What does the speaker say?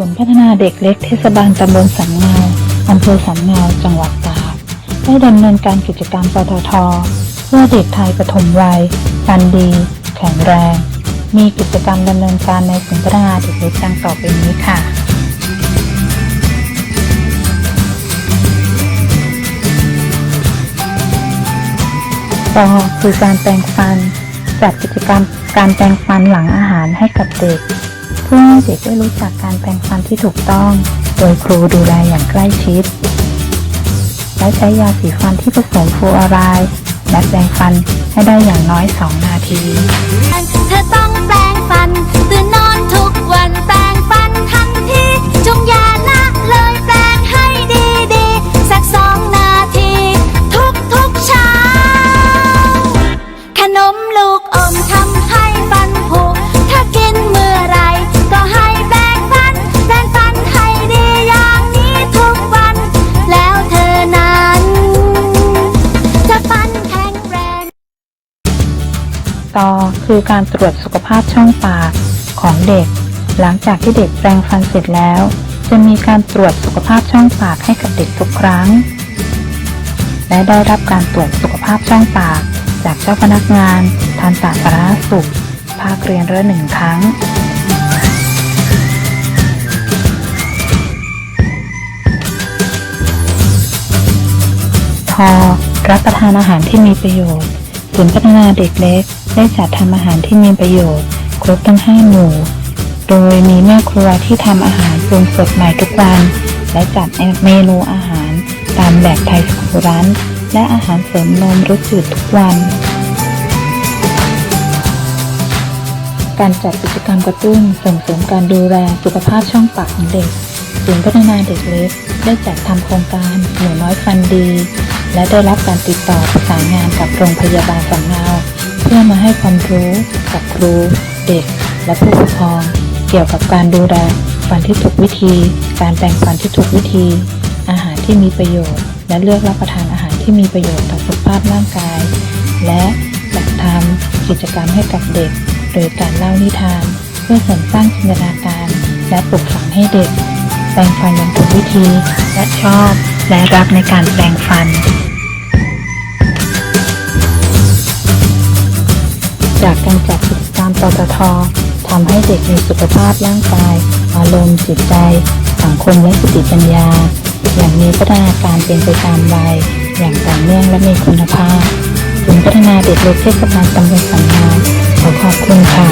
ศูนย์พัฒนาเด็กเล็กเทศบาลตำบลสันเงาอำเภอสันเงาจังหวัดตากได้ดำเนินการกิจกรรมปตทเพื่อเด็กไทยปฐมวัยฟันดี แข็งแรง มีกิจกรรมดำเนินการในศูนย์พัฒนาเด็กเล็กดังต่อไปนี้ค่ะปอคือการแปรงฟัน จัดกิจกรรมการแปรงฟันหลังอาหารให้กับเด็ก เพื่อให้เด็กได้รู้จักการแปลงฟันที่ถูกต้อง โดยครูดูแลอย่างใกล้ชิด และใช้ยาสีฟันที่ผสมฟลูออไรด์และแปลงฟันให้ได้อย่างน้อย 2 นาที เธอต้องแปลงฟันตื่นนอนทุกวัน ต่อคือการตรวจสุขภาพช่องปากของเด็ก หลังจากที่เด็กแปรงฟันเสร็จแล้ว จะมีการตรวจสุขภาพช่องปากให้กับเด็กทุกครั้ง และได้รับการตรวจสุขภาพช่องปาก จากเจ้าพนักงานทันสาธารสุข ภาคเรียนละหนึ่งครั้งทอรับประทานอาหารที่มีประโยชน์ศูนย์พัฒนาเด็กเล็ก ได้จัดทำอาหารที่มีประโยชน์ ครบทั้ง5หมู่ โดยมีแม่ครัวที่ทำอาหารปรุงสดใหม่ทุกวัน และจัดเมนูอาหารตามแบบไทยสุขุรันและอาหารเสริมนมรสจืดทุกวัน การจัดกิจกรรมกระตุ้นส่งเสริมการดูแลสุขภาพช่องปากของเด็กศูนย์พัฒนาเด็กเล็กได้จัดทำโครงการหนูน้อยฟันดี และได้รับการติดต่อประสานงานกับโรงพยาบาลสังเงา พื่อมาให้ความรู้กับครู เด็ก และผู้ปกครอง เกี่ยวกับการดูแลฟันที่ถูกวิธี การแปรงฟันที่ถูกวิธี อาหารที่มีประโยชน์ และเลือกรับประทานอาหารที่มีประโยชน์ต่อสุขภาพร่างกาย และจัดทำกิจกรรมให้กับเด็ก โดยการเล่านิทาน เพื่อเสริมสร้างจินตนาการ และปลูกฝังให้เด็ก แปรงฟันอย่างถูกวิธี และชอบ และรักในการแปรงฟัน จากการจัดกิจกรรมปตททำให้เด็กมีสุขภาพร่างกาย อารมณ์จิตใจ สังคมและสติปัญญา อย่างมีพัฒนาการเป็นไปตามวัยอย่างต่อเนื่องและมีคุณภาพศูนย์พัฒนาเด็กเล็กเทศบาลตำบลสันาขอขอบคุณค่ะ